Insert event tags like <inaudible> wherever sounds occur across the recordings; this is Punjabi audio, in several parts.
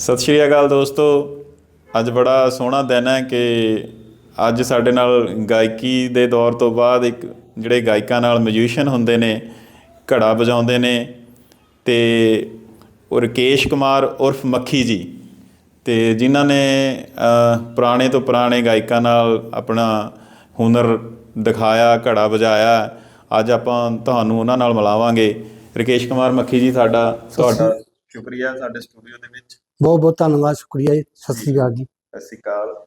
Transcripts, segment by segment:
ਸਤਿ ਸ਼੍ਰੀ ਅਕਾਲ ਦੋਸਤੋ। ਅੱਜ ਬੜਾ ਸੋਹਣਾ ਦਿਨ ਹੈ ਕਿ ਅੱਜ ਸਾਡੇ ਨਾਲ ਗਾਇਕੀ ਦੇ ਦੌਰ ਤੋਂ ਬਾਅਦ ਇੱਕ ਜਿਹੜੇ ਗਾਇਕਾਂ ਨਾਲ ਮਿਊਜ਼ੀਸ਼ੀਅਨ ਹੁੰਦੇ ਨੇ ਘੜਾ ਵਜਾਉਂਦੇ ਨੇ ਤੇ ਰਕੇਸ਼ ਕੁਮਾਰ ਉਰਫ ਮੱਖੀ ਜੀ ਤੇ ਜਿਨ੍ਹਾਂ ਨੇ ਪੁਰਾਣੇ ਤੋਂ ਪੁਰਾਣੇ ਗਾਇਕਾਂ ਨਾਲ ਆਪਣਾ ਹੁਨਰ ਦਿਖਾਇਆ ਘੜਾ ਵਜਾਇਆ। ਅੱਜ ਆਪਾਂ ਤੁਹਾਨੂੰ ਉਹਨਾਂ ਨਾਲ ਮਿਲਾਵਾਂਗੇ। ਰਕੇਸ਼ ਕੁਮਾਰ ਮੱਖੀ ਜੀ ਸਾਡਾ ਤੁਹਾਡਾ ਸ਼ੁਕਰੀਆ ਸਾਡੇ ਸਟੂਡੀਓ ਦੇ ਵਿੱਚ। ਬਹੁਤ ਬਹੁਤ ਧੰਨਵਾਦ ਸ਼ੁਕਰੀਆ ਜੀ। ਸਤਿ ਸ੍ਰੀ ਅਕਾਲ ਜੀ। ਸਤਿ ਸ਼੍ਰੀ ਅਕਾਲ।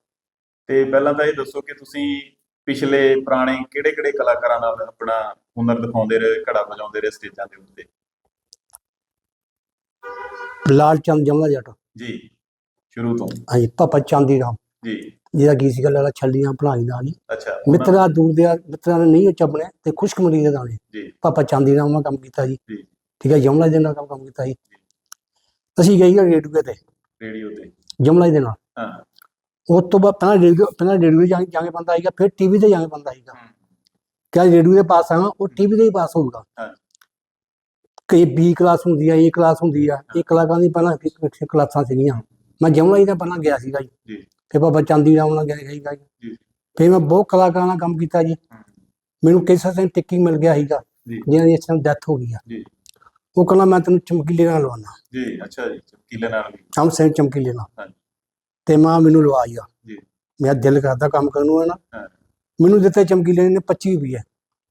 ਤੇ ਪਹਿਲਾਂ ਤਾਂ ਇਹ ਦੱਸੋ ਕਿ ਤੁਸੀਂ ਪਿਛਲੇ ਪੁਰਾਣੇ ਕਿਹੜੇ-ਕਿਹੜੇ ਕਲਾਕਾਰਾਂ ਨਾਲ ਆਪਣਾ ਹੁਨਰ ਦਿਖਾਉਂਦੇ ਰਹੇ ਘੜਾ ਵਜਾਉਂਦੇ ਰਹੇ ਸਟੇਜਾਂ ਦੇ ਉੱਤੇ? ਲਾਲ ਚੰਦ ਜਮਲਾ ਜੱਟ। ਜੀ ਸ਼ੁਰੂ ਤੋਂ। ਹਾਂਜੀ ਪਾਪਾ ਚਾਂਦੀ ਰਾਮ। ਜੀ। ਜਿਹਦਾ ਗੀਤ ਸੀਗਾ ਲਾਲਾ ਛੱਲੀਆਂ ਬਣਾਈ ਨਾਲ ਹੀ। ਅੱਛਾ ਮਿੱਤਰਾ ਦੂਰ ਦੇ ਮਿੱਤਰਾਂ ਨੇ ਨਹੀਂ ਚੱਬਣੇ ਤੇ ਖੁਸ਼ਕ ਦੇ ਦਾਣੇ ਜੀ। ਪਾਪਾ ਚਾਂਦੀ ਰਾਮ ਨਾਲ ਕੰਮ ਕੀਤਾ ਜੀ। ਜੀ। ਠੀਕ ਹੈ ਜਮਲਾ ਨਾਲ ਕੰਮ ਕੰਮ ਕੀਤਾ ਜੀ। ਅਸੀਂ ਗਏ ਹਾਂ ਰੇਡੀਓ ਤੇ। ਰੇਡੀਓ ਤੇ ਜਮਲਾ ਦੇ ਨਾਲ। ਹਾਂ। ਉਸ ਤੋਂ ਬਾਅਦ ਪਹਿਲਾਂ ਰੇਡੀਓ ਪਹਿਲਾਂ ਰੇਡੀਓ ਜਾ ਜਾ ਕੇ ਬੰਦਾ ਆਏਗਾ ਫਿਰ ਟੀਵੀ ਤੇ ਜਾ ਕੇ ਬੰਦਾ ਆਏਗਾ ਹਮ, ਕਿਆ ਰੇਡੀਓ ਦੇ ਪਾਸ ਆਣਾ ਉਹ ਟੀਵੀ ਤੇ ਹੀ ਪਾਸ ਹੋਊਗਾ। ਹਾਂ। ਕਈ ਬੀ ਕਲਾਸ ਹੁੰਦੀ ਆ ਏ ਕਲਾਸ ਹੁੰਦੀ ਆ ਇਹ ਕਲਾਕਾਂ ਦੀ ਪਹਿਲਾਂ ਇੱਕ- ਇੱਕ ਕਲਾਸਾਂ ਸੀਗੀਆਂ। ਮੈਂ ਜਮਲਾ ਹੀ ਦਾ ਪਹਿਲਾਂ ਗਿਆ ਸੀਗਾ ਜੀ। ਜੀ। ਤੇ ਬਾਬਾ ਚਾਂਦੀ ਰਾਮ ਨਾਲ ਗਿਆ ਸੀਗਾ ਜੀ। ਜੀ। ਫਿਰ ਮੈਂ ਬਹੁਤ ਕਲਾਕਾਰਾਂ ਨਾਲ ਕੰਮ ਕੀਤਾ ਜੀ। ਹਮ, ਮੈਨੂੰ ਕਿਸੇ ਦਿਨ ਟਿੱਕੀ ਮਿਲ ਗਿਆ ਸੀਗਾ ਜੀ। ਜਿਹਨਾਂ ਦੀ ਇਸ ਟਾਈਮ ਡੈਥ ਹੋ ਗਈ ਆ। ਜੀ। ਉਹ ਕਹਿੰਦਾ ਮੈਂ ਤੈਨੂੰ ਚਮਕੀਲੇ ਨਾਲ ਲਵਾਉਣਾ ਜੀ ਅੱਛਾ ਜੀ ਚਮਕੀਲੇ ਨਾਲ ਵੀ। ਸਿੰਘ ਚਮਕੀਲੇ ਨਾਲ। ਹਾਂਜੀ। ਤੇ ਮਾਂ ਮੈਨੂੰ ਲਵਾਈ ਆ। ਜੀ। ਮੇਰਾ ਦਿਲ ਕਰਦਾ ਕੰਮ ਕਰਨ ਨੂੰ ਹੈ ਨਾ ਹਾਂ। ਮੈਨੂੰ ਦਿੱਤੇ ਚਮਕੀਲੇ ਨੇ 25 ਰੁਪਏ।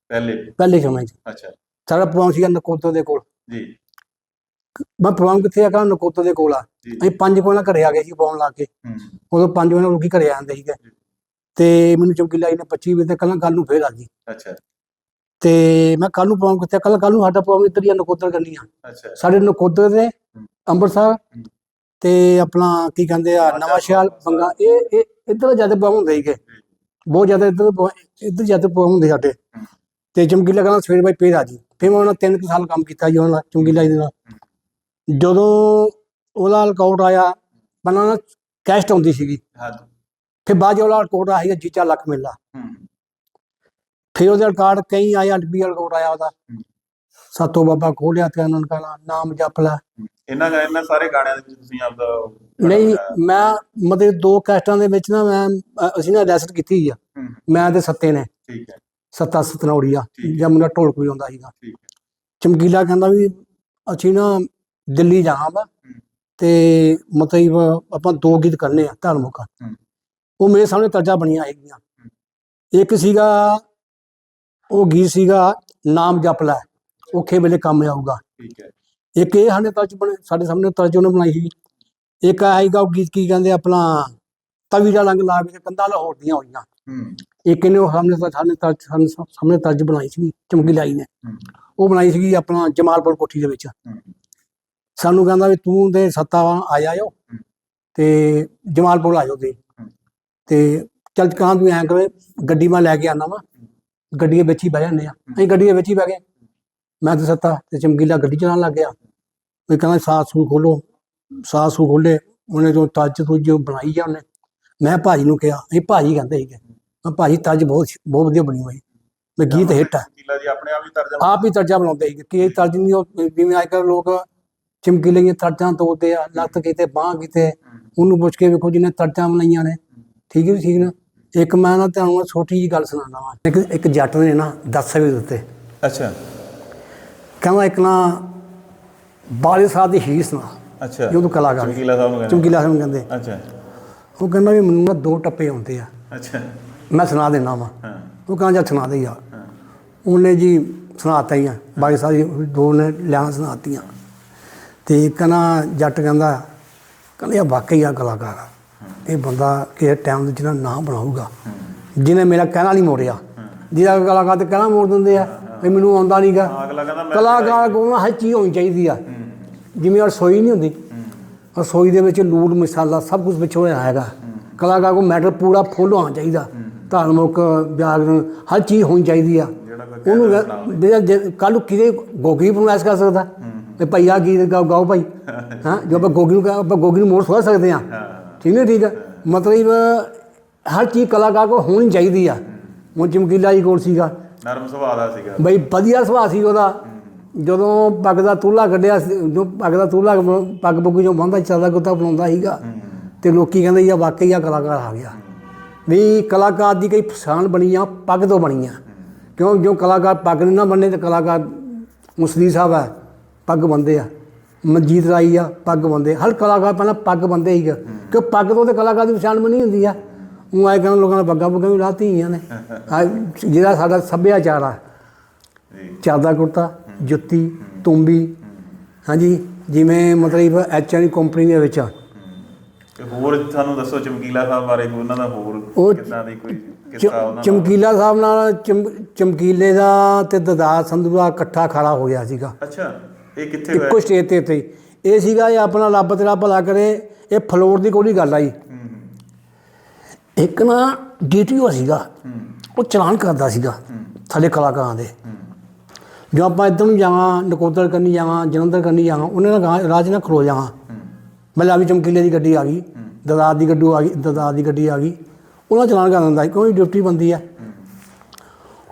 ਪਹਿਲੇ? ਪਹਿਲੇ ਸਮੇਂ 'ਚ। ਅੱਛਾ। ਸਾਡਾ ਪ੍ਰੋਗਰਾਮ ਸੀਗਾ ਨਕੋਦਰ ਦੇ ਕੋਲ। ਜੀ। ਮੈਂ ਪ੍ਰੋਗਰਾਮ ਕਿੱਥੇ ਆ ਕਹਿੰਦਾ ਨਕੋਦਰ ਦੇ ਕੋਲ ਆ। ਅਸੀਂ ਪੰਜ ਕੋਲ ਨਾਲ ਘਰੇ ਆ ਗਏ ਸੀ ਫੋਨ ਲਾ ਕੇ। ਹਮ, ਉਦੋਂ ਪੰਜ ਵਜੇ ਲੋਕੀ ਘਰੇ ਆ ਜਾਂਦੇ ਸੀਗੇ। ਤੇ ਮੈਨੂੰ ਚਮਕੀਲਾ ਜੀ ਨੇ 25 ਰੁਪਏ ਤੇ ਕੱਲ ਕੱਲ ਨੂੰ ਫੇਰ ਆ ਗਈ। ਅੱਛਾ। ਤੇ ਮੈਂ ਕੱਲ ਨੂੰ ਪ੍ਰੋਗਰਾਮ ਕਿੱਥੇ ਕੱਲ ਕੱਲ ਨੂੰ ਸਾਡਾ ਪ੍ਰੋਗਰਾਮ ਇੱਧਰ ਹੀ ਆ ਨਕੋਦਰ ਕਰਨੀ ਆ। ਅੱਛਾ ਸਾਡੇ ਨਕੋਦਰ ਦੇ ਅੰਮ੍ਰਿਤਸਰ। ਤੇ ਆਪਣਾ ਕੀ ਕਹਿੰਦੇ ਆ ਨਵਾਂ ਸ਼ਹਿਰ ਬੰਗਾ ਇਹ ਇਹ ਇੱਧਰ ਜ਼ਿਆਦਾ ਪ੍ਰੋਗਰਾਮ ਹੁੰਦੇ ਸੀਗੇ। ਬਹੁਤ ਜ਼ਿਆਦਾ ਇੱਧਰ ਪ੍ਰੋ- ਇੱਧਰ ਜ਼ਿਆਦਾ ਪ੍ਰੋਗਰਾਮ ਹੁੰਦੇ ਸਾਡੇ। ਤੇ ਚਮਕੀਲਾ ਕਹਿੰਦਾ ਸਵੇਰ ਬਾਈ ਆ ਜੀ ਫਿਰ ਮੈਂ ਉਹਨਾਂ ਤਿੰਨ ਕੁ ਸਾਲ ਕੰਮ ਕੀਤਾ ਜੀ ਉਹਨਾਂ ਨਾਲ ਚਮਕੀਲਾ ਜੀ ਨਾਲ ਜਦੋਂ ਉਹਦਾ ਰਿਕਾਰਡ ਆਇਆ ਪਹਿਲਾਂ ਨਾ ਕੈਸਟ ਆਉਂਦੀ ਸੀਗੀ। ਹਾਂ ਫਿਰ ਬਾਅਦ 'ਚ ਉਹਦਾ ਆਇਆ ਜੀਚਾ ਲੱਖ ਮੇਲਾ। ਫਿਰ ਉਹਦਾ ਰਿਕਾਰਡ ਕਈ ਆਇਆ ਅਡਬੀ ਰਿਕਾਰਡ ਆਇਆ ਉਹਦਾ। ਸਾਤੋਂ ਬਾਬਾ ਖੋਲਿਆ ਤੇ ਉਹਨਾਂ ਕਹਣਾ ਨਾਮ ਜਪ ਲੈ। ਇਹਨਾਂ ਗਾ ਇਹਨਾਂ ਸਾਰੇ ਗਾਣਿਆਂ ਦੇ ਵਿੱਚ ਤੁਸੀਂ ਆਪਦਾ ਨਹੀਂ। ਮੈਂ ਮਤਲਬ ਦੋ ਕੈਸਟਾਂ ਦੇ ਵਿੱਚ ਨਾ ਮੈਂ ਅ- ਅਸੀਂ ਨਾ ਰੈਸਟ ਕੀਤੀ ਆ ਮੈਂ ਤੇ ਸੱਤੇ ਨੇ ਠੀਕ ਹੈ ਸੱਤਾ ਸਤਨੌੜੀਆ ਠੀਕ। ਜਾਂ ਮੁੰਡਾ ਢੋਲਕ ਵੀ ਆਉਂਦਾ ਸੀਗਾ ਠੀਕ ਹੈ ਚਮਕੀਲਾ ਕਹਿੰਦਾ ਵੀ ਅਸੀਂ ਨਾ ਦਿੱਲੀ ਜਾਣਾ ਵਾ। ਤੇ ਮਤਲਬ ਆਪਾਂ ਦੋ ਗੀਤ ਕਰਨੇ ਆ ਧਾਰਮਿਕ। ਉਹ ਮੇਰੇ ਸਾਹਮਣੇ ਤਰਜਾ ਬਣੀਆਂ ਹੈਗੀਆਂ ਇੱਕ ਸੀਗਾ ਉਹ ਗੀਤ ਸੀਗਾ ਨਾਮ ਜਪ ਲੈ। ਔਖੇ ਵੇਲੇ ਕੰਮ ਆਊਗਾ। ਠੀਕ ਹੈ। ਇੱਕ ਇਹ ਸਾਡੇ ਤਰਜ ਬਣੇ ਸਾਡੇ ਸਾਹਮਣੇ ਤਰਜ ਉਹਨੇ ਬਣਾਈ ਸੀ ਇੱਕ ਆਏਗਾ ਉਹ ਗੀਤ ਕੀ ਕਹਿੰਦੇ ਆਪਣਾ ਤਵੀ ਦਾ ਲੰਗ ਲਾ ਕੇ ਕੰਧਾਂ ਲਾਹੌਰ ਦੀਆਂ ਹੋਈਆਂ। ਇੱਕ ਇਹਨੇ ਉਹ ਸਾਹਮਣੇ ਤਾਂ ਸਾਹਮਣੇ ਤਰਜ ਸਾਹਮਣੇ ਤਰਜ ਬਣਾਈ ਸੀ ਚਮਕੀ ਲਾਈ ਨੇ। ਉਹ ਬਣਾਈ ਸੀਗੀ ਆਪਣਾ ਜਮਾਲਪੁਰ ਕੋਠੀ ਦੇ ਵਿੱਚ। ਸਾਨੂੰ ਕਹਿੰਦਾ ਵੀ ਤੂੰ ਤੇ ਸੱਤਾ ਆ ਜਾਇਓ ਤੇ ਜਮਾਲਪੁਰ ਆ ਜਾਓ ਤੇ। ਤੇ ਚੱਲ ਕਾਂ ਤੂੰ ਐਂ ਕਰੇ ਗੱਡੀ ਮੈਂ ਲੈ ਕੇ ਆਣਾ ਵਾ। ਗੱਡੀ ਦੇ ਵਿੱਚ ਹੀ ਬਹਿ ਜਾਂਦੇ ਆ। ਅਸੀਂ ਗੱਡੀ ਦੇ ਵਿੱਚ ਹੀ ਬਹਿ ਗਏ। ਮੈਂ ਤੇ ਸੱਤਾ ਤੇ ਚਮਕੀਲਾ ਗੱਡੀ ਚਲਾਉਣ ਲੱਗ ਗਿਆ। ਵੀ ਕਹਿੰਦਾ ਸਾਹ ਸੂ ਖੋਲੋ ਸਾਹ ਸੂ ਖੋਲੇ ਉਹਨੇ ਜੋ ਤੱਜ ਤੁੱਜ ਬਣਾਈ ਆ ਉਹਨੇ। ਮੈਂ ਭਾਜੀ ਨੂੰ ਕਿਹਾ ਇਹ ਭਾਜੀ ਕਹਿੰਦੇ ਸੀਗੇ। ਮੈਂ ਭਾਜੀ ਤੱਜ ਬਹੁਤ ਬਹੁਤ ਵਧੀਆ ਬਣੀ ਹੋਈ। ਮੈਂ ਗੀਤ ਹਿੱਟ ਆ। ਚਮਕੀਲਾ ਜੀ ਆਪਣੇ ਆਪ ਹੀ ਤਰਜਮਾ ਆਪ ਹੀ ਤਰਜਾ ਬਣਾਉਂਦੇ ਸੀ ਕਿ ਇਹ ਤਰਜ ਨਹੀਂ ਉਹ ਜਿਵੇਂ ਅੱਜ ਕੱਲ੍ਹ ਲੋਕ ਚਮਕੀਲੇ ਦੀਆਂ ਤਰਜਾਂ ਤੋੜਦੇ ਆ ਲੱਤ ਕਿਤੇ ਬਾਹ ਕਿਤੇ। ਉਹਨੂੰ ਪੁੱਛ ਕੇ ਵੇਖੋ ਜਿਹਨੇ ਤਰਜਾਂ ਬਣਾਈਆਂ ਨੇ। ਠੀਕ ਹੈ ਠੀਕ ਨਾ। ਇੱਕ ਮੈਂ ਨਾ ਤੁਹਾਨੂੰ ਛੋਟੀ ਜੀ ਗੱਲ ਸੁਣਾਉਂਦਾ ਵਾਂ। ਇੱਕ ਇੱਕ ਜੱਟ ਨੇ ਨਾ ਦੱਸੇ ਵੀ ਦਿੱਤੇ। ਅੱਛਾ। ਕਹਿੰਦਾ ਇੱਕ ਨਾ ਬਾਲੇ ਸਾਹਿਬ ਦੀ ਹੀਸ ਨਾ ਅੱਛਾ। ਜਦੋਂ ਕਲਾਕਾਰ ਚਮਕੀਲਾ ਸਾਹਿਬ ਨੂੰ ਕਹਿੰਦੇ। ਚਮਕੀਲਾ ਸਾਹਿਬ ਨੂੰ ਕਹਿੰਦੇ। ਅੱਛਾ। ਉਹ ਕਹਿੰਦਾ ਵੀ ਮੈਨੂੰ ਨਾ ਦੋ ਟੱਪੇ ਆਉਂਦੇ ਆ। ਅੱਛਾ। ਮੈਂ ਸੁਣਾ ਦੇਣਾ ਵਾ। ਹਾਂ। ਉਹ ਕਹਿੰਦਾ ਜਾ ਸੁਣਾ ਦੇ ਯਾਰ। ਉਹਨੇ ਜੀ ਸੁਣਾਤਾ ਹੀ ਆ। ਬਾਕੀ ਸਾਰੀ ਦੋ ਨੇ ਲਿਆਂ ਸੁਣਾਤੀਆਂ। ਤੇ ਕਹਿੰਦਾ ਜੱਟ ਕਹਿੰਦਾ ਕਹਿੰਦਾ ਵਾਕਈ ਆ ਕਲਾਕਾਰ ਆ। ਇਹ ਬੰਦਾ ਕਿਸੇ ਟਾਈਮ ਦੇ ਜਿਹਨਾਂ ਨਾਂ ਬਣਾਊਗਾ। ਜਿਹਨੇ ਮੇਰਾ ਕਹਿਣਾ ਨਹੀਂ ਮੋੜਿਆ। ਜਿਹਦਾ ਕਲਾਕਾਰ ਤੇ ਕਹਿਣਾ ਮੋੜ ਦਿੰਦੇ ਆ ਵੀ ਮੈਨੂੰ ਆਉਂਦਾ ਨਹੀਂਗਾ। ਕਹਿੰਦਾ ਕਲਾਕਾਰ ਕੋਲ ਨਾ ਹਰ ਚੀਜ਼ ਹੋਣੀ ਚਾਹੀਦੀ ਆ। ਜਿਵੇਂ ਰਸੋਈ ਨਹੀਂ ਹੁੰਦੀ। ਰਸੋਈ ਦੇ ਵਿੱਚ ਲੂਣ ਮਸਾਲਾ ਸਭ ਕੁਝ ਵਿੱਚ ਹੋਇਆ ਹੈਗਾ। ਕਲਾਕਾਰ ਕੋਲ ਮੈਟਰ ਪੂਰਾ ਫੁੱਲ ਹੋਣਾ ਚਾਹੀਦਾ। ਧਾਰਮਿਕ ਵਿਆਕਰਣ ਹਰ ਚੀਜ਼ ਹੋਣੀ ਚਾਹੀਦੀ ਆ। ਉਹਨੂੰ ਕੱਲ ਕਿਤੇ ਗੋਗੀ ਨੂੰ ਐਸ ਕਰ ਸਕਦਾ। ਤੇ ਭਾਈ ਆ ਗੀਤ ਗਾਓ ਗਾਓ ਭਾਈ। ਹਾਂ। ਜੋ ਆਪਾਂ ਗੋਗੀ ਨੂੰ ਆਪਾਂ ਗੋਗੀ ਨੂੰ ਮੋੜ ਸੋਚ ਸਕਦੇ ਆ। ਹਾਂ। ਠੀਕ ਹੈ ਠੀਕ ਮਤਲਬ ਹਰ ਚੀਜ਼ ਕਲਾਕਾਰ ਕੋਲ ਹੋਣੀ ਚਾਹੀਦੀ ਆ। ਹੁਣ ਚਮਕੀਲਾ ਜੀ ਕੋਲ ਸੀਗਾ। ਨਰਮ ਸੁਭਾਅ ਦਾ ਸੀਗਾ। ਬਈ ਵਧੀਆ ਸੁਭਾਅ ਸੀ ਉਹਦਾ। ਜਦੋਂ ਪੱਗ ਦਾ ਤੂਲਾ ਕੱਢਿਆ ਜੋ ਪੱਗ ਦਾ ਤੂਲਾ ਪੱਗ ਪੁੱਗ ਜੋ ਬੰਦਾ ਚੱਲਦਾ ਕੁੱਤਾ ਬਣਾਉਂਦਾ ਸੀਗਾ। ਤੇ ਲੋਕੀ ਕਹਿੰਦੇ ਇਹ ਵਾਕਈ ਆ ਕਲਾਕਾਰ ਆ ਗਿਆ। ਵੀ ਕਲਾਕਾਰ ਦੀ ਕੋਈ ਪਛਾਣ ਬਣੀ ਆ ਪੱਗ ਤੋਂ ਬਣੀ ਆ ਕਿਉਂ? ਜੋ ਕਲਾਕਾਰ ਪੱਗ ਨਹੀਂ ਨਾ ਬੰਨੇ ਤੇ ਕਲਾਕਾਰ ਮੁਸਲੀ ਸਾਹਿਬ ਆ ਪੱਗ ਬੰਦੇ ਆ। ਮਨਜੀਤ ਰਾਈ ਆ ਪੱਗ ਬੰਦੇ ਹਰ ਕਲਾਕਾਰ ਪਹਿਲਾਂ ਪੱਗ ਬੰਦੇ ਸੀਗਾ। ਕਿ ਪੱਗ ਤੋਂ ਤੇ ਕਲਾਕਾਰ ਦੀ ਪਛਾਣ ਬਣੀ ਹੁੰਦੀ ਆ। ਉਹ ਆਏ ਕਹਿੰਦੇ ਲੋਕਾਂ ਨੇ ਪੱਗਾਂ ਪੁੱਗਾਂ ਵੀ ਲਾਤੀ ਹੋਈਆਂ ਨੇ। <laughs> ਜਿਹੜਾ ਸਾਡਾ ਸੱਭਿਆਚਾਰ ਆ ਜੀ। ਚਾਦਰ ਕੁੜਤਾ ਜੁੱਤੀ ਤੁੰਬੀ। ਹਾਂਜੀ ਜਿਵੇਂ ਮਤਲਬ ਐਚਐਨ ਕੰਪਨੀ ਦੇ ਵਿੱਚ ਹੋਰ ਸਾਨੂੰ ਦੱਸੋ ਚਮਕੀਲਾ ਸਾਹਿਬ ਬਾਰੇ ਕੋਈ ਉਹਨਾਂ ਦਾ ਹੋਰ ਕਿੱਦਾਂ ਦੀ ਕੋਈ ਕਿੱਸਾ ਉਹਨਾਂ ਚਮਕੀਲਾ ਸਾਹਿਬ ਨਾਲ ਚਮ- ਚਮਕੀਲੇ ਦਾ ਤੇ ਦਦਾਰ ਸੰਧੂ ਦਾ ਇਕੱਠਾ ਖੜਾ ਹੋ ਗਿਆ ਸੀਗਾ। ਅੱਛਾ। ਇਹ ਕਿੱਥੇ ਹੋਇਆ ਇੱਕੋ ਸਟੇਜ ਤੇ ਹੀ। ਇਹ ਸੀਗਾ ਇਹ ਆਪਣਾ ਰੱਬ ਤੇਰਾ ਭਲਾ ਕਰੇ ਇਹ ਫਲੋਰ ਦੀ ਕੋਈ ਗੱਲ ਆਈ। ਇੱਕ ਨਾ ਡੀਟੀਓ ਸੀਗਾ ਉਹ ਚਲਾਨ ਕਰਦਾ ਸੀਗਾ ਥੱਲੇ ਕਲਾਕਾਰਾਂ ਦੇ। ਜੋ ਆਪਾਂ ਇੱਧਰ ਨੂੰ ਜਾਵਾਂ ਨਕੋਦਰ ਕਰਨੀ ਜਾਵਾਂ ਜਲੰਧਰ ਕਰਨੀ ਜਾਵਾਂ ਉਹਨੇ ਰਾਹ 'ਚ ਨਾ ਖਲੋ ਜਾਵਾਂ। ਮੈਂ ਲਾ ਵੀ ਚਮਕੀਲੇ ਦੀ ਗੱਡੀ ਆ ਗਈ ਦਦਾਰ ਦੀ ਗੱਡੂ ਆ ਗਈ ਦਦਾਰ ਦੀ ਗੱਡੀ ਆ ਗਈ। ਉਹਨਾਂ ਚਲਾਨ ਕਰ ਦਿੰਦਾ ਸੀ, ਕਿਉਂਕਿ ਡਿਊਟੀ ਬੰਦੀ ਆ।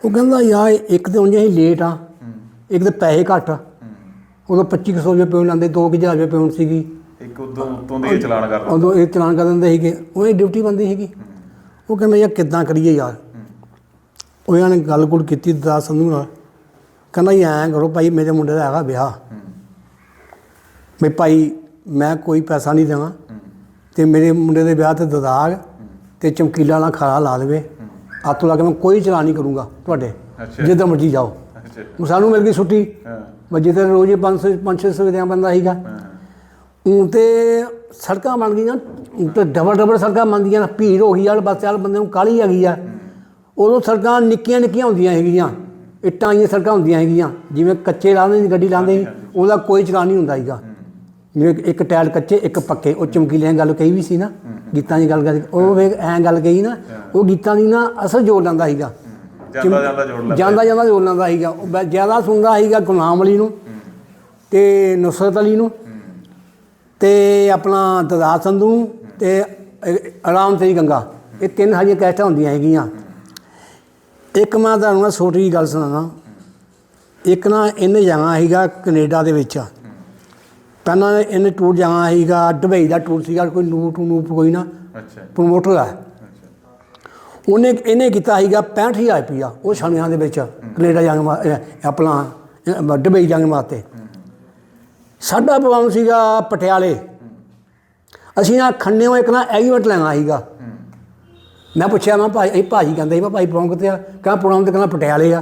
ਉਹ ਕਹਿੰਦਾ ਯਾਰ ਇੱਕ ਤੇ ਉਂਝ ਅਸੀਂ ਲੇਟ ਆ ਇੱਕ ਤੇ ਪੈਸੇ ਘੱਟ ਉਦੋਂ 2500 ਰੁਪਏ ਪਿਉਣ ਲੈਂਦੇ 2000 ਰੁਪਏ ਪਿਉਣ ਸੀਗੀ। ਇੱਕ ਉਦੋਂ ਉਤੋਂ ਦੀ ਚਲਾਨ ਕਰਦਾ ਉਦੋਂ ਇਹ ਚਲਾਨ ਕਰ ਦਿੰਦੇ ਸੀਗੇ। ਉਹ ਇਹ ਡਿਊਟੀ ਬੰਦੀ ਸੀਗੀ। ਉਹ ਕਹਿੰਦਾ ਯਾਰ ਕਿੱਦਾਂ ਕਰੀਏ ਯਾਰ? ਉਹ ਇਹਨਾਂ ਨੇ ਗੱਲ ਗੁੱਲ ਕੀਤੀ ਦਦਾਰ ਸੰਧੂ ਨਾਲ। ਕਹਿੰਦਾ ਜੀ ਐਂ ਕਰੋ ਭਾਈ ਮੇਰੇ ਮੁੰਡੇ ਦਾ ਹੈਗਾ ਵਿਆਹ। ਵੀ ਭਾਈ ਮੈਂ ਕੋਈ ਪੈਸਾ ਨਹੀਂ ਦੇਵਾਂ। ਤੇ ਮੇਰੇ ਮੁੰਡੇ ਦੇ ਵਿਆਹ ਤੇ ਦਦਾਰ ਤੇ ਚਮਕੀਲਾ ਨਾਲ ਖਾਰਾ ਲਾ ਦੇਵੇ। ਆਤੋਂ ਲਾ ਕੇ ਮੈਂ ਕੋਈ ਚਲਾਨ ਨਹੀਂ ਕਰੂੰਗਾ ਤੁਹਾਡੇ। ਜਿੱਦਾਂ ਮਰਜ਼ੀ ਜਾਓ। ਅੱਛਾ। ਉਹ ਸਾਨੂੰ ਮਿਲ ਗਈ ਛੁੱਟੀ। ਹਾਂ। ਮੈਂ ਜਿੱਥੇ ਰੋਜ਼ 500 500 ਦਿਆਂ ਬੰਦਾ ਸੀਗਾ। ਹਾਂ। ਹੁਣ ਤੇ ਸੜਕਾਂ ਬਣ ਗਈਆਂ। ਹੁਣ ਤੇ ਡਬਲ ਡਬਲ ਸੜਕਾਂ ਬਣਦੀਆਂ ਨੇ ਭੀੜ ਹੋ ਗਈ ਯਾਰ ਬਸ ਚੱਲ ਬੰਦੇ ਨੂੰ ਕਾਲੀ ਆ ਗਈ ਆ। ਉਦੋਂ ਸੜਕਾਂ ਨਿੱਕੀਆਂ ਨਿੱਕੀਆਂ ਹੁੰਦੀਆਂ ਹੈਗੀਆਂ ਇੱਟਾਂ ਵਾਲੀਆਂ ਸੜਕਾਂ ਹੁੰਦੀਆਂ ਹੈਗੀਆਂ ਜਿਵੇਂ ਕੱਚੇ ਲਾਉਂਦੇ ਦੀ ਗੱਡੀ ਲਾਉਂਦੇ ਸੀ। ਉਹਦਾ ਕੋਈ ਚਲਾਨ ਨਹੀਂ ਹੁੰਦਾ ਸੀਗਾ। ਜਿਵੇਂ ਇੱਕ ਟਾਇਰ ਕੱਚੇ ਇੱਕ ਪੱਕੇ। ਉਹ ਚਮਕੀਲਿਆਂ ਗੱਲ ਕਹੀ ਵੀ ਸੀ ਨਾ। ਗੀਤਾਂ ਦੀ ਗੱਲ ਕਰ ਉਹ ਐਂ ਗੱਲ ਕਹੀ ਨਾ। ਉਹ ਗੀਤਾਂ ਦੀ ਨਾ ਅਸਲ ਜੋੜ ਲੈਂਦਾ ਸੀਗਾ। ਜਾਂਦਾ ਜਾਂਦਾ ਜੋੜ ਲੈਂਦਾ ਜਾਂਦਾ ਜਾਂਦਾ ਜੋੜ ਲੈਂਦਾ ਸੀਗਾ। ਜ਼ਿਆਦਾ ਸੁਣਦਾ ਸੀਗਾ ਗੁਲਾਮ ਅਲੀ ਨੂੰ ਤੇ ਨੁਸਰਤ ਅਲੀ ਨੂੰ ਤੇ ਆਪਣਾ ਦਦਾਰ ਸੰਧੂ ਤੇ ਆਰਾਮ ਤੇਰੀ ਗੰਗਾ। ਇਹ ਤਿੰਨ ਸਾਡੀਆਂ ਕੈਸਟਾਂ ਹੁੰਦੀਆਂ ਹੈਗੀਆਂ। ਇੱਕ ਮੈਂ ਤੁਹਾਨੂੰ ਨਾ ਛੋਟੀ ਜਿਹੀ ਗੱਲ ਸੁਣਾਉਣਾ ਇੱਕ ਨਾ ਇਹਨੇ ਜਾਣਾ ਸੀਗਾ ਕੈਨੇਡਾ ਦੇ ਵਿੱਚ। ਪਹਿਲਾਂ ਇਹਨੇ ਟੂਰ ਜਾਣਾ ਸੀਗਾ। ਦੁਬਈ ਦਾ ਟੂਰ ਸੀਗਾ। ਕੋਈ ਨੂਟ ਨੂਪ ਕੋਈ ਨਾ ਅੱਛਾ। ਪ੍ਰਮੋਟਰ ਆ। ਉਹਨੇ ਇਹਨੇ ਕੀਤਾ ਸੀਗਾ 65000 ਰੁਪਇਆ ਉਹ ਛਾਣਿਆਂ ਦੇ ਵਿੱਚ, ਕੈਨੇਡਾ ਜਾਣ ਵਾ- ਆਪਣਾ, ਇਹ ਦੁਬਈ ਜਾਣ ਵਾਸਤੇ। ਸਾਡਾ ਪ੍ਰੋਗਰਾਮ ਸੀਗਾ ਪਟਿਆਲੇ। ਅਸੀਂ ਨਾ ਖੰਨੇੋਂ ਇੱਕ ਨਾ ਐਗਰੀਮੈਂਟ ਲੈਣਾ ਸੀਗਾ। ਮੈਂ ਪੁੱਛਿਆ, ਮੈਂ ਭਾਈ, ਇਹ ਭਾਜੀ ਕਹਿੰਦੇ ਸੀ, ਮੈਂ ਭਾਈ ਪ੍ਰੋਗਰਾਮ ਕਿਤੇ ਆ? ਕਹਿੰਦਾ ਪ੍ਰੋਗਰਾਮ ਤੇ ਕਹਿੰਦਾ ਪਟਿਆਲੇ ਆ।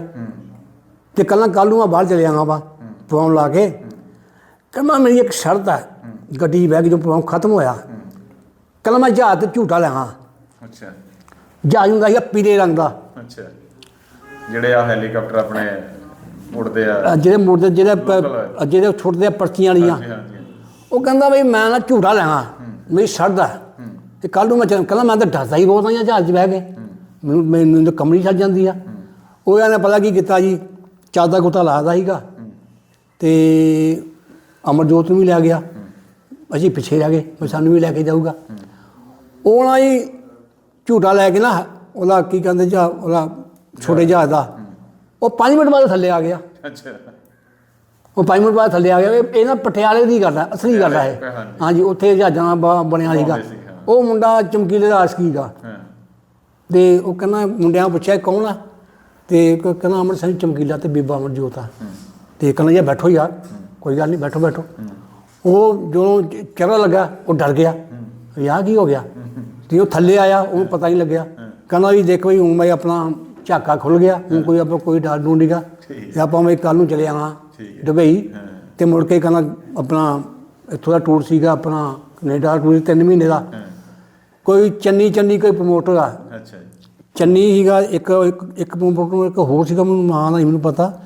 ਤੇ ਕੱਲਾਂ ਕੱਲ ਨੂੰ ਮੈਂ ਬਾਹਰ ਚਲੇ ਜਾਵਾਂ ਵਾ ਪ੍ਰੋਗਰਾਮ ਲਾ ਕੇ। ਕਹਿੰਦਾ ਮੇਰੀ ਇੱਕ ਸ਼ਰਤ ਆ, ਗੱਡੀ ਬਹਿ ਕੇ ਜੋ ਪ੍ਰੋਗਰਾਮ ਖਤਮ ਹੋਇਆ। ਕਹਿੰਦਾ ਮੈਂ ਜਹਾਜ਼ ਤੇ ਝੂਟਾ ਲੈਣਾ। ਅੱਛਾ। ਜਹਾਜ਼ ਹੁੰਦਾ ਸੀਗਾ ਪੀਲੇ ਰੰਗ ਦਾ। ਅੱਛਾ। ਜਿਹੜੇ ਆ ਹੈਲੀਕਾਪਟਰ ਆਪਣੇ ਉੜਦੇ ਆ। ਜਿਹੜੇ ਮੁਰਦੇ ਜਿਹੜੇ ਪ- ਜਿਹੜੇ ਛੁੱਟਦੇ ਆ ਪਰਚੀਆਂ ਵਾਲੀਆਂ। ਹਾਂਜੀ ਹਾਂਜੀ। ਉਹ ਕਹਿੰਦਾ ਬਈ ਮੈਂ ਨਾ ਝੂਟਾ ਲੈਣਾ ਮੇਰੀ ਸ਼ਰਤ ਹੈ। ਤੇ ਕੱਲ ਨੂੰ ਮੈਂ ਚੱਲ ਕਹਿੰਦਾ ਮੈਂ ਤਾਂ ਡਰਦਾ ਹੀ ਬਹੁਤ ਆ ਜਹਾਜ਼ 'ਚ ਬਹਿ ਕੇ। ਮੈਨੂੰ ਮੈਨੂੰ ਤਾਂ ਕਮਰੀ ਛੱਡ ਜਾਂਦੀ ਆ। ਉਹ ਇਹਨੇ ਪਤਾ ਕੀ ਕੀਤਾ ਜੀ? ਚਾਦਾ ਗੁੱਤਾ ਲਾਦਾ ਸੀਗਾ। ਤੇ ਅਮਰਜੋਤ ਨੂੰ ਵੀ ਲੈ ਗਿਆ। ਅਸੀਂ ਪਿੱਛੇ ਰਹਿ ਗਏ ਸਾਨੂੰ ਵੀ ਲੈ ਕੇ ਜਾਊਗਾ। ਉਹ ਨਾ ਹੀ ਝੂਟਾ ਲੈ ਕੇ ਨਾ ਉਹਦਾ ਕੀ ਕਹਿੰਦੇ ਜਾ ਉਹਦਾ ਛੋਟੇ ਜਹਾਜ਼ ਦਾ ਉਹ 5 ਮਿੰਟ ਬਾਅਦ ਥੱਲੇ ਆ ਗਿਆ। ਅੱਛਾ। ਉਹ ਪੰਜ ਮਿੰਟ ਬਾਅਦ ਥੱਲੇ ਆ ਗਿਆ ਇਹ ਨਾ ਪਟਿਆਲੇ ਦੀ ਗੱਲ ਹੈ ਅਸਲੀ ਗੱਲ ਹੈ ਹਾਂਜੀ। ਉੱਥੇ ਜਹਾਜ਼ਾਂ ਬਣਿਆ ਸੀਗਾ। ਉਹ ਮੁੰਡਾ ਚਮਕੀਲੇ ਦਾ ਆਸ਼ਕੀ ਦਾ। ਤੇ ਉਹ ਕਹਿੰਦਾ ਮੁੰਡਿਆਂ ਪੁੱਛਿਆ ਕੌਣ ਆ? ਤੇ ਕਹਿੰਦਾ ਅਮਰ ਸਿੰਘ ਚਮਕੀਲਾ ਤੇ ਬੀਬਾ ਅਮਰਜੋਤ ਆ। ਤੇ ਕਹਿੰਦਾ ਯਾਰ ਬੈਠੋ ਯਾਰ ਕੋਈ ਗੱਲ ਨਹੀਂ ਬੈਠੋ ਬੈਠੋ। ਉਹ ਜਦੋਂ ਚ- ਚੜ੍ਹਨ ਲੱਗਾ ਉਹ ਡਰ ਗਿਆ। ਵੀ ਆਹ ਕੀ ਹੋ ਗਿਆ? ਤੇ ਉਹ ਥੱਲੇ ਆਇਆ ਉਹਨੂੰ ਪਤਾ ਨਹੀਂ ਲੱਗਿਆ। ਕਹਿੰਦਾ ਵੀ ਦੇਖ ਵੀ ਹੁਣ ਮੈਂ ਆਪਣਾ ਝਾਕਾ ਖੁੱਲ ਗਿਆ ਹੁਣ ਕੋਈ ਆਪਾਂ ਕੋਈ ਡਰ ਡੂੰ ਨਹੀਂਗਾ ਠੀਕ। ਤੇ ਆਪਾਂ ਮੈਂ ਕੱਲ ਨੂੰ ਚਲੇ ਆਵਾਂ। ਦੁਬਈ। ਤੇ ਮੁੜ ਕੇ ਕਹਿੰਦਾ ਆਪਣਾ ਇੱਥੋਂ ਦਾ ਟੂਰ ਸੀਗਾ ਆਪਣਾ ਕੈਨੇਡਾ ਟੂਰ ਤਿੰਨ ਮਹੀਨੇ ਦਾ। ਕੋਈ ਚੰਨੀ ਚੰਨੀ ਕੋਈ ਪ੍ਰਮੋਟਰ ਆ। ਅੱਛਾ ਜੀ। ਚੰਨੀ ਸੀਗਾ ਇੱਕ ਇੱਕ ਪ੍ਰਮੋਟਰ ਨੂੰ ਇੱਕ ਹੋਰ ਸੀਗਾ ਮੈਨੂੰ ਨਾਂ ਨਹੀਂ ਮੈਨੂੰ ਪਤਾ।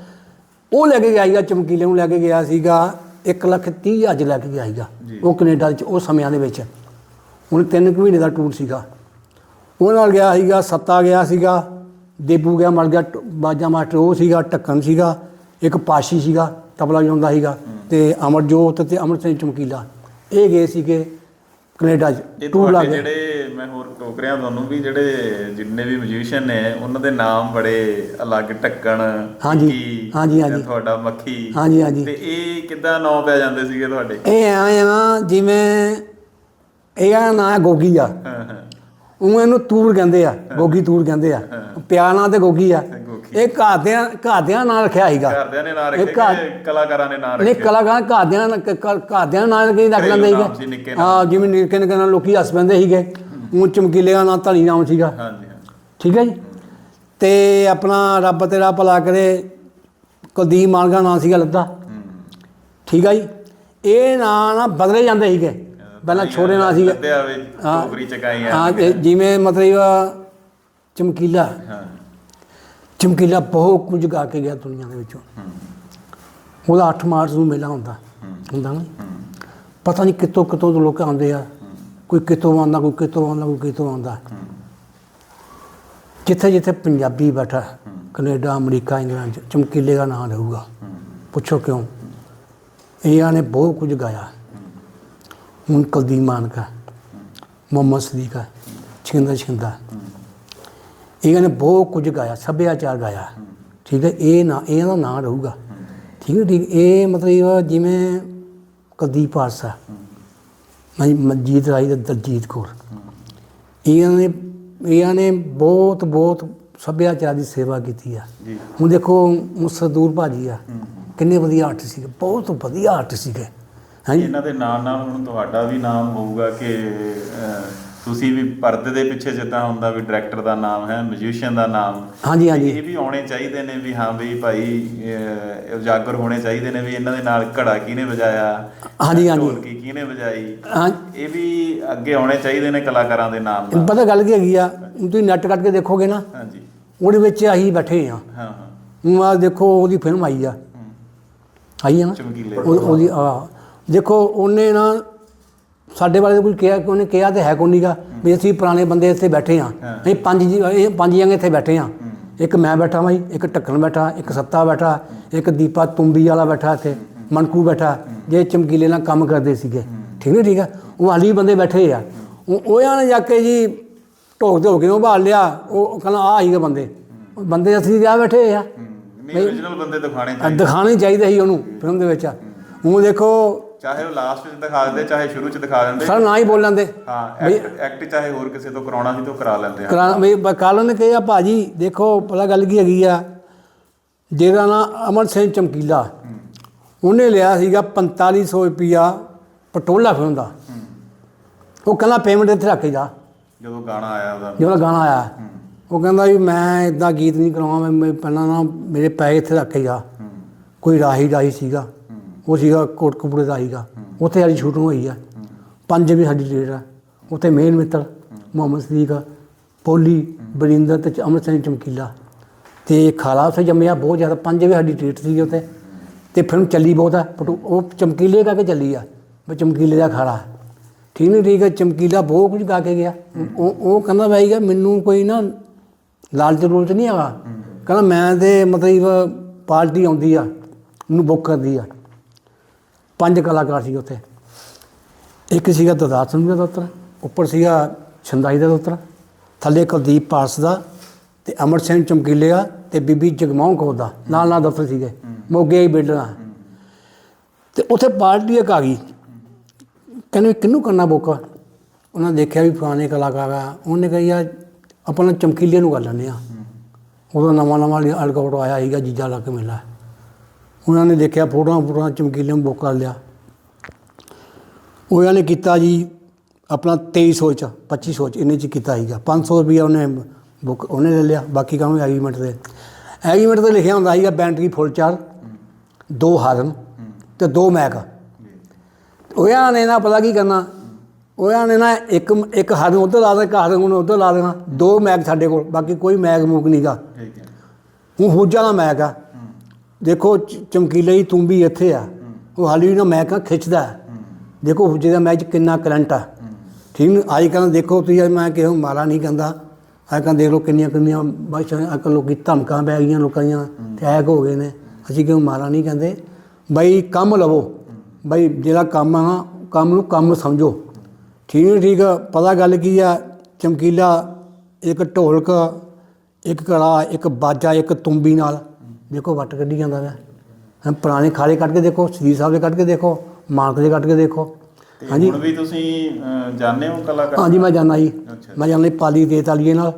ਉਹ ਲੈ ਕੇ ਗਿਆ ਸੀਗਾ ਚਮਕੀਲੇ ਨੂੰ ਲੈ ਕੇ ਗਿਆ ਸੀਗਾ 1 ਲੱਖ 30 ਹਜ਼ਾਰ 'ਚ ਲੈ ਕੇ ਗਿਆ ਸੀਗਾ। ਉਹ ਕੈਨੇਡਾ 'ਚ ਉਹ ਸਮਿਆਂ ਦੇ ਵਿੱਚ। ਹੁਣ ਤਿੰਨ ਕੁ ਮਹੀਨੇ ਦਾ ਟੂਰ ਸੀਗਾ। ਉਹ ਨਾਲ ਗਿਆ ਸੀਗਾ ਸੱਤਾ ਗਿਆ ਸੀਗਾ ਦੇਬੂ ਗਿਆ ਮਰ ਗਿਆ ਬਾਜਾ ਮਾਸਟਰ ਉਹ ਸੀਗਾ ਢੱਕਣ ਸੀਗਾ ਇੱਕ ਪਾਸ਼ੀ ਸੀਗਾ ਤਬਲਾ ਵਜਾਉਂਦਾ ਸੀਗਾ ਤੇ ਅਮਰਜੋਤ ਤੇ ਅਮਰ ਸਿੰਘ ਚਮਕੀਲਾ। ਇਹ ਗਏ ਸੀਗੇ ਕੈਨੇਡਾ 'ਚ ਟੂਰ ਲਾ ਕੇ। ਜਿਹੜੇ ਮੈਂ ਹੋਰ ਟੋਕ ਰਿਹਾ ਤੁਹਾਨੂੰ ਵੀ ਜਿਹੜੇ ਜਿੰਨੇ ਵੀ ਮਿਊਜ਼ੀਸ਼ੀਅਨ ਨੇ ਉਹਨਾਂ ਦੇ ਨਾਮ ਬੜੇ ਅਲੱਗ ਢੱਕਣ ਹਾਂਜੀ, ਹਾਂਜੀ, ਹਾਂਜੀ। ਤੁਹਾਡਾ ਮੱਖੀ। ਹਾਂਜੀ ਹਾਂਜੀ। ਤੇ ਇਹ ਕਿੱਦਾਂ ਨਾਂ ਪੈ ਜਾਂਦੇ ਸੀਗੇ ਤੁਹਾਡੇ? ਇਹ ਐਂ ਆ ਜਿਵੇਂ ਇਹਦਾ ਨਾਂ ਗੋਗੀ ਆ। ਹਾਂ ਹਾਂ। ਉਹ ਇਹਨੂੰ ਤੂਰ ਕਹਿੰਦੇ ਆ ਗੋਗੀ ਤੂਰ ਕਹਿੰਦੇ ਆ। ਪਿਆਰ ਨਾਂ ਤੇ ਗੋਗੀ ਆ। ਇਹ ਘਰਦਿਆਂ ਘਰਦਿਆਂ ਨਾਂ ਰੱਖਿਆ ਸੀਗਾ। ਘਰਦਿਆਂ ਨੇ ਨਾਂ ਇਹ ਰੱਖੇ ਘਰ- ਕਿ ਕਲਾਕਾਰਾਂ ਨੇ ਨਾਂ ਨਹੀਂ ਰੱਖੇ ਕਲਾਕਾਰ ਨਾਲ- ਕ- ਘਰਦਿਆਂ ਨਾਲ ਕੀ ਰੱਖ ਲੈਂਦੇ ਨਾਮ। ਹਾਂ ਜਿਵੇਂ ਨਿੱਕੇ ਨਿੱਕੇ ਨਾਲ ਲੋਕੀ ਹੱਸ ਪੈਂਦੇ ਸੀਗੇ। ਉਹ ਚਮਕੀਲੇ ਦਾ ਨਾਂ ਧਨੀ ਨਾਮ ਸੀਗਾ। ਹਾਂਜੀ ਠੀਕ ਹੈ ਜੀ? ਤੇ ਆਪਣਾ ਰੱਬ ਤੇਰਾ ਭਲਾ ਕਰੇ। ਕੁਲਦੀਪ ਮਾਨਗਾ ਨਾਂ ਸੀਗਾ ਲੱਦਾ। ਠੀਕ ਹੈ ਜੀ? ਇਹ ਨਾਂ ਨਾ ਬਦਲੇ ਜਾਂਦੇ ਸੀਗੇ। ਪਹਿਲਾਂ ਛੋਟੇ ਨਾਂ ਸੀਗੇ ਲੱਦਿਆ ਵੇ। ਟੋਕਰੀ ਚਕਾਈ ਆ ਹਾਂ ਤੇ ਜਿਵੇਂ ਮਤਲਬ ਚਮਕੀਲਾ। ਹਾਂ। ਚਮਕੀਲਾ ਬਹੁਤ ਕੁਝ ਗਾ ਕੇ ਗਿਆ ਦੁਨੀਆ ਦੇ ਵਿੱਚੋਂ। ਹੂੰ। ਉਹਦਾ 8 ਮਾਰਚ ਨੂੰ ਮੇਲਾ ਹੁੰਦਾ। ਹੁੰਦਾ ਨਾ। ਪਤਾ ਨਹੀਂ ਕਿੱਥੋਂ ਕਿੱਥੋਂ ਤੋਂ ਲੋਕ ਆਉਂਦੇ ਆ। ਕੋਈ ਕਿੱਥੋਂ ਆਉਂਦਾ ਕੋਈ ਕਿੱਥੋਂ ਆਉਂਦਾ ਕੋਈ ਕਿੱਥੋਂ ਆਉਂਦਾ। ਜਿੱਥੇ ਜਿੱਥੇ ਪੰਜਾਬੀ ਬੈਠਾ ਕੈਨੇਡਾ ਅਮਰੀਕਾ ਇੰਗਲੈਂਡ 'ਚ ਚਮਕੀਲੇ ਦਾ ਨਾਂ ਰਹੂਗਾ। ਪੁੱਛੋ ਕਿਉਂ? ਇਹਨਾਂ ਨੇ ਬਹੁਤ ਕੁਝ ਗਾਇਆ। ਹੁਣ ਕੁਲਦੀਪ ਮਾਨਕਾ ਮੁਹੰਮਦ ਸਦੀਕਾ ਛਿੰਦਾ ਛਿੰਦਾ। ਇਹਨਾਂ ਨੇ ਬਹੁਤ ਕੁਝ ਗਾਇਆ ਸੱਭਿਆਚਾਰ ਗਾਇਆ। ਠੀਕ ਹੈ ਇਹ ਨਾ ਇਹਦਾ ਨਾਂ ਰਹੂਗਾ। ਠੀਕ ਹੈ ਠੀਕ ਇਹ ਮਤਲਬ ਜਿਵੇਂ ਕੁਲਦੀਪ ਮਨ- ਮਨਜੀਤ ਰਾਈ ਤੇ ਦਲਜੀਤ ਕੌਰ। ਇਹਨਾਂ ਨੇ ਇਹਨਾਂ ਨੇ ਬਹੁਤ ਬਹੁਤ ਸੱਭਿਆਚਾਰ ਦੀ ਸੇਵਾ ਕੀਤੀ ਆ। ਹੁਣ ਦੇਖੋ ਮੁਸਦੂਰ ਭਾਜੀ ਆ ਕਿੰਨੇ ਵਧੀਆ ਆਰਟਿਸਟ ਸੀਗੇ ਬਹੁਤ ਵਧੀਆ ਆਰਟਿਸਟ ਸੀਗੇ। ਹਾਂਜੀ। ਇਹਨਾਂ ਦੇ ਨਾਲ ਨਾਲ ਹੁਣ ਤੁਹਾਡਾ ਵੀ ਨਾਮ ਹੋਊਗਾ ਕਿ ਤੁਸੀਂ ਵੀ ਪਰਦੇ ਦੇ ਪਿੱਛੇ ਜਿੱਦਾਂ ਹੁੰਦਾ ਵੀ ਡਾਇਰੈਕਟਰ ਦਾ ਨਾਮ ਹੈ ਮਿਊਜ਼ੀਸ਼ੀਅਨ ਦਾ ਨਾਮ। ਹਾਂਜੀ ਹਾਂਜੀ। ਇਹ ਵੀ ਆਉਣੇ ਚਾਹੀਦੇ ਨੇ ਵੀ ਹਾਂ ਵੀ ਭਾਈ ਉਜਾਗਰ ਹੋਣੇ ਚਾਹੀਦੇ ਨੇ ਵੀ ਇਹਨਾਂ ਦੇ ਨਾਲ ਘੜਾ ਕਿਹਨੇ ਵਜਾਇਆ ਹਾਂਜੀ, ਹਾਂਜੀ। ਢੋਲਕੀ ਕਿਹਨੇ ਵਜਾਈ। ਇਹ ਵੀ ਅੱਗੇ ਆਉਣੇ ਚਾਹੀਦੇ ਨੇ ਕਲਾਕਾਰਾਂ ਦੇ ਨਾਮ ਨਾਲ। ਪਤਾ ਗੱਲ ਕੀ ਹੈਗੀ ਆ ਤੁਸੀਂ ਨੈਟ ਕੱਟ ਕੇ ਦੇਖੋਗੇ ਨਾ ਹਾਂਜੀ। ਉਹਦੇ ਵਿੱਚ ਅਸੀਂ ਬੈਠੇ ਆ ਹਾਂ ਹਾਂ। ਆ ਦੇਖੋ ਉਹਦੀ ਫਿਲਮ ਆਈ ਆ। ਆਈ ਆ ਨਾ? ਉਹਦੀ ਆ ਦੇਖੋ ਉਹਨੇ ਨਾ ਸਾਡੇ ਬਾਰੇ ਕੋਈ ਕਿਹਾ ਕਿ ਉਹਨੇ ਕਿਹਾ ਤੇ ਹੈ ਕੋਈ ਨਹੀਂਗਾ ਵੀ ਅਸੀਂ ਪੁਰਾਣੇ ਬੰਦੇ ਇੱਥੇ ਬੈਠੇ ਆ। ਅਸੀਂ ਪੰਜ ਜੀ ਇਹ ਪੰਜ ਜਣੇ ਇੱਥੇ ਬੈਠੇ ਆ ਇੱਕ ਮੈਂ ਬੈਠਾ ਵਾਂ ਇੱਕ ਢੱਕਣ ਬੈਠਾ ਇੱਕ ਸੱਤਾ ਬੈਠਾ ਇੱਕ ਦੀਪਾ ਤੁੰਬੀ ਵਾਲਾ ਬੈਠਾ ਇੱਥੇ ਮਨਕੂ ਬੈਠਾ ਜੇ ਚਮਕੀਲੇ ਨਾਲ ਕੰਮ ਕਰਦੇ ਸੀਗੇ। ਠੀਕ ਹੈ ਠੀਕ ਹੈ ਉਹ ਹਾਲੀ ਬੰਦੇ ਬੈਠੇ ਆ। ਉਹ ਉਹਨਾਂ ਨੇ ਜਾ ਕੇ ਜੀ ਢੋਕ ਢੋਕ ਕੇ ਉਹ ਭਾਲ ਲਿਆ ਉਹ ਕਹਿੰਦਾ ਆ ਆਈਗੇ ਬੰਦੇ। ਉਹ ਬੰਦੇ ਅਸੀਂ ਜਾ ਬੈਠੇ ਆ। ਨਹੀਂ origignal ਬੰਦੇ ਦਿਖਾਣੇ ਆ ਚਾਹੀਦੇ। ਦਿਖਾਣੇ ਚਾਹੀਦੇ ਸੀ ਉਹਨੂੰ ਫਿਲਮ ਦੇ ਵਿੱਚ। ਹੁਣ ਦੇਖੋ ਚਾਹੇ ਉਹ ਲਾਸਟ ਵਿੱਚ ਦਿਖਾ ਦਿੰਦੇ ਚਾਹੇ ਸ਼ੁਰੂ ਚ ਦਿਖਾ ਦਿੰਦੇ। ਸਰ ਨਾ ਹੀ ਬੋਲਣ ਦੇ ਹਾਂ ਐਕਟ ਚਾਹੇ ਹੋਰ ਕਿਸੇ ਤੋਂ ਕਰਾਉਣਾ ਸੀ ਤਾਂ ਕਰਾ ਲੈਂਦੇ ਆ। ਕਰਾ ਵੀ ਕੱਲ ਨੇ ਕਿਹਾ ਭਾਜੀ ਦੇਖੋ ਪਤਾ ਗੱਲ ਕੀ ਹੈਗੀ ਆ। ਜਿਹਦਾ ਨਾਂ ਅਮਰ ਸਿੰਘ ਚਮਕੀਲਾ। ਉਹਨੇ ਲਿਆ ਸੀਗਾ 4500 ਰੁਪਿਆ ਪਟੋਲਾ ਫਿਲਮ ਦਾ। ਉਹ ਕਹਿੰਦਾ ਪੇਮੈਂਟ ਇੱਥੇ ਰੱਖ ਕੇ ਜਾ। ਜਦੋਂ ਗਾਣਾ ਆਇਆ ਉਹਦਾ। ਜਦੋਂ ਗਾਣਾ ਆਇਆ। ਉਹ ਕਹਿੰਦਾ ਵੀ ਮੈਂ ਇਦਾਂ ਗੀਤ ਨਹੀਂ ਕਰਾਉਣਾ ਮੈਂ- ਪਹਿਲਾਂ ਨਾ ਮੇਰੇ ਪੈਸੇ ਇੱਥੇ ਰੱਖ ਕੇ ਜਾ। ਕੋਈ ਰਾਹੀ ਰਾਹੀ ਸੀਗਾ। ਉਹ ਸੀਗਾ ਕੋਟਕਪੂਰੇ ਦਾ ਸੀਗਾ। ਉੱਥੇ ਸਾਡੀ ਸ਼ੂਟਿੰਗ ਹੋਈ ਆ। ਪੰਜ ਵੀ ਸਾਡੀ ਡੇਟ ਆ। ਉੱਥੇ ਮੇਨ ਮਿੱਤਰ ਮੁਹੰਮਦ ਸਦੀਕ ਪੋਲੀ ਬਰਿੰਦਰ ਤੇ ਅਮਰ ਸਿੰਘ ਚਮਕੀਲਾ। ਤੇ ਖਾਲਾ ਉੱਥੇ ਜੰਮਿਆ, ਬਹੁਤ ਜ਼ਿਆਦਾ ਪੰਜ ਵੀ ਸਾਡੀ ਡੇਟ ਸੀਗੀ ਉੱਥੇ। ਤੇ ਫਿਲਮ ਚੱਲੀ ਬਹੁਤ ਆ ਪਟੂ ਉਹ ਚਮਕੀਲੇ ਕਰਕੇ ਚੱਲੀ ਆ, ਵੀ ਚਮਕੀਲੇ ਦਾ ਖਾਲਾ। ਠੀਕ ਨਹੀਂ ਠੀਕ ਹੈ ਚਮਕੀਲਾ ਬਹੁਤ ਕੁਝ ਗਾ ਕੇ ਗਿਆ। ਉਹ ਉਹ ਕਹਿੰਦਾ ਬਾਈਗਾ ਮੈਨੂੰ ਕੋਈ ਨਾ ਲਾਲਚ ਰੂਲਚ ਨਹੀਂ ਹੈਗਾ। ਕਹਿੰਦਾ ਮੈਂ ਤੇ ਮਤਲਬ ਪਾਰਟੀ ਆਉਂਦੀ ਆ, ਮੈਨੂੰ ਬੁੱਕ ਕਰਦੀ ਆ। ਪੰਜ ਕਲਾਕਾਰ ਸੀ ਉੱਥੇ। ਇੱਕ ਸੀਗਾ ਦਰਦਾਰ ਸਿੰਘ ਦਾ ਦਫ਼ਤਰ ਉੱਪਰ ਸੀਗਾ ਛੰਦਾਈ ਦਾ ਦਫ਼ਤਰ ਥੱਲੇ ਕੁਲਦੀਪ ਪਾਰਸ ਦਾ ਤੇ ਅਮਰ ਸਿੰਘ ਚਮਕੀਲੇ ਦਾ ਤੇ ਬੀਬੀ ਜਗਮੋਹਨ ਕੌਰ ਦਾ, ਨਾਲ ਨਾਲ ਦਫ਼ਤਰ ਸੀਗੇ, ਮੋਗੇ ਹੀ ਬਿਲਡਰਾਂ ਤੇ ਉੱਥੇ ਪਾਰਟੀ ਇੱਕ ਆ ਗਈ। ਕਹਿੰਦੇ ਕਿਹਨੂੰ ਕਰਨਾ ਬੋਕਾ? ਉਹਨਾਂ ਦੇਖਿਆ ਵੀ ਪੁਰਾਣੇ ਕਲਾਕਾਰ ਆ। ਉਹਨੇ ਕਹੀ ਆ ਆਪਾਂ ਚਮਕੀਲੇ ਨੂੰ ਕਰ ਲੈਂਦੇ ਆ ਉਦੋਂ ਨਵਾਂ ਨਵਾਂ ਅਲਗਾਉਟ ਆਇਆ ਸੀਗਾ ਜੀਜਾ ਲੱਗ ਮੇਲਾ। ਉਹਨਾਂ ਨੇ ਦੇਖਿਆ ਫੋਟੋਆਂ ਫੋਟੋਆਂ ਚਮਕੀਲੇ ਨੂੰ ਬੁੱਕ ਕਰ ਲਿਆ ਉਹਨਾਂ ਨੇ ਕੀਤਾ ਜੀ ਆਪਣਾ 2300 ਚ 2500 ਚ ਇੰਨੇ ਚ ਕੀਤਾ ਸੀਗਾ। 500 ਰੁਪਇਆ ਉਹਨੇ ਬੁੱਕ ਉਹਨੇ ਲੈ ਲਿਆ ਬਾਕੀ ਕੰਮ ਐਗਰੀਮੈਂਟ ਦੇ। ਐਗਰੀਮੈਂਟ ਤੇ ਲਿਖਿਆ ਹੁੰਦਾ ਸੀਗਾ ਬੈਟਰੀ ਫੁੱਲ ਚਾਰ ਦੋ ਹਾਰਨ ਤੇ ਦੋ ਮੈਕ। ਉਹਨਾਂ ਨੇ ਨਾ ਪਤਾ ਕੀ ਕਰਨਾ ਉਹਨਾਂ ਨੇ ਨਾ ਇੱਕ ਇੱਕ ਹਰਨ ਉੱਧਰ ਲਾ ਦੇਣਾ ਇੱਕ ਹਰਨ ਉਹਨੇ ਉੱਧਰ ਲਾ ਦੇਣਾ ਦੋ ਮੈਕ ਸਾਡੇ ਕੋਲ ਬਾਕੀ ਕੋਈ ਮੈਕ ਮੂਕ ਨਹੀਂਗਾ ਠੀਕ ਹੈ। ਹੁਣ ਹੂਜਾ ਦਾ ਮੈਕ ਆ। ਦੇਖੋ ਚਮਕੀਲੇ ਦੀ ਤੂੰ ਵੀ ਇੱਥੇ ਆ। ਉਹ ਹਾਲੀ ਵੀ ਨਾ ਮੈਕ ਆ ਖਿੱਚਦਾ? ਦੇਖੋ ਹੂਜੇ ਦਾ ਮੈਚ ਕਿੰਨਾ ਕਰੰਟ ਆ। ਠੀਕ ਅੱਜ ਕੱਲ੍ਹ ਦੇਖੋ ਤੁਸੀਂ ਮੈਂ ਕਿਹਾ ਮਾਰਾ ਨਹੀਂ ਕਹਿੰਦਾ। ਅੱਜ ਕੱਲ੍ਹ ਦੇਖ ਲਓ ਕਿੰਨੀਆਂ ਕਿੰਨੀਆਂ ਬਾਸ਼ਾਂ ਅੱਜ ਕੱਲ੍ਹ ਲੋਕੀ ਧਮਕਾਂ ਪੈ ਗਈਆਂ ਲੋਕਾਂ ਦੀਆਂ, ਅਟੈਕ ਹੋ ਗਏ ਨੇ। ਅਸੀਂ ਕਿਉਂ ਮਾਰਾ ਨਹੀਂ ਕਹਿੰਦੇ। ਬਈ ਕੰਮ ਲਵੋ। ਬਈ ਜਿਹੜਾ ਕੰਮ ਆ ਨਾ, ਕੰਮ ਨੂੰ ਕੰਮ ਸਮਝੋ। ਠੀਕ ਨਹੀਂ ਠੀਕ ਪਤਾ ਗੱਲ ਕੀ ਆ? ਚਮਕੀਲਾ ਇੱਕ ਢੋਲਕ, ਇੱਕ ਕੜਾ ਇੱਕ ਬਾਜਾ, ਇੱਕ ਤੁੰਬੀ ਨਾਲ ਦੇਖੋ ਵੱਟ ਕੱਢੀ ਜਾਂਦਾ ਵਾ ਹਾਂ ਪੁਰਾਣੇ ਖਾਲੇ ਕੱਢ ਕੇ ਦੇਖੋ ਸ੍ਰੀ ਸਾਹਿਬ ਦੇ ਕੱਢ ਕੇ ਦੇਖੋ ਮਾਨਕ ਦੇ ਕੱਢ ਕੇ ਦੇਖੋ। ਤੇ ਹਾਂਜੀ। ਹੁਣ ਵੀ ਤੁਸੀਂ ਜਾਣਦੇ ਹੋ ਕਲਾਕਾਰ ਹਾਂਜੀ ਮੈਂ ਜਾਣਾ ਜੀ। ਮੈਂ ਜਾਣਾ ਪਾਲੀ ਤੇ ਤਾਲੀਏ ਨਾਲ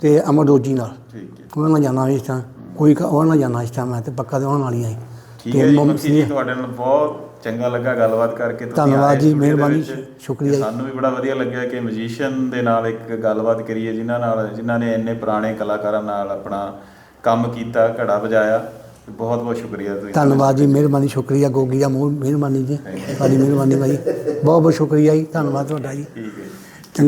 ਤੇ ਅਮਰਦੋਜੀ ਨਾਲ। ਠੀਕ ਹੈ। ਉਹਨਾਂ ਨਾਲ ਜਾਣਾ ਇਸ ਤਰ੍ਹਾਂ ਕੋਈ ਉਹਨਾਂ ਨਾਲ ਜਾਣਾ ਇਸ ਤਰ੍ਹਾਂ ਮੈਂ ਤੇ ਪੱਕਾ ਤੇ ਉਹਨਾਂ ਨਾਲ ਹੀ ਆਈ ਠੀਕ ਹੈ ਜੀ ਤੁਹਾਡੇ ਨਾਲ ਬਹੁਤ ਚੰਗਾ ਲੱਗਾ ਗੱਲਬਾਤ ਕਰਕੇ ਤੁਸੀਂ ਧੰਨਵਾਦ ਜੀ, ਦੇ ਮਿਹਰਬਾਨੀ। ਸ਼ੁਕਰੀਆ ਤੇ। ਸਾਨੂੰ ਵੀ ਬੜਾ ਵਧੀਆ ਲੱਗਿਆ ਕਿ ਮਿਊਜ਼ੀਸ਼ੀਅਨ ਦੇ ਨਾਲ ਇੱਕ ਗੱਲਬਾਤ ਕਰੀਏ ਜਿਨ੍ਹਾਂ ਨਾਲ ਜਿਨ੍ਹਾਂ ਨੇ ਇੰਨੇ ਪੁਰਾਣੇ ਕਲਾਕਾਰਾਂ ਨਾਲ ਆਪਣਾ ਕੰਮ ਕੀਤਾ ਘੜਾ ਵਜਾਇਆ। ਬਹੁਤ ਬਹੁਤ ਸ਼ੁਕਰੀਆ ਤੁਸੀਂ। ਧੰਨਵਾਦ ਜੀ ਮਿਹਰਬਾਨੀ ਸ਼ੁਕਰੀਆ। ਗੋਗੀ ਦਾ ਮੂੰਹ ਮਿਹਰਬਾਨੀ ਜੀ। ਤੁਹਾਡੀ ਮਿਹਰਬਾਨੀ ਭਾਈ ਬਹੁਤ ਬਹੁਤ ਸ਼ੁਕਰੀਆ ਜੀ। ਧੰਨਵਾਦ ਤੁਹਾਡਾ ਜੀ। ਠੀਕ ਹੈ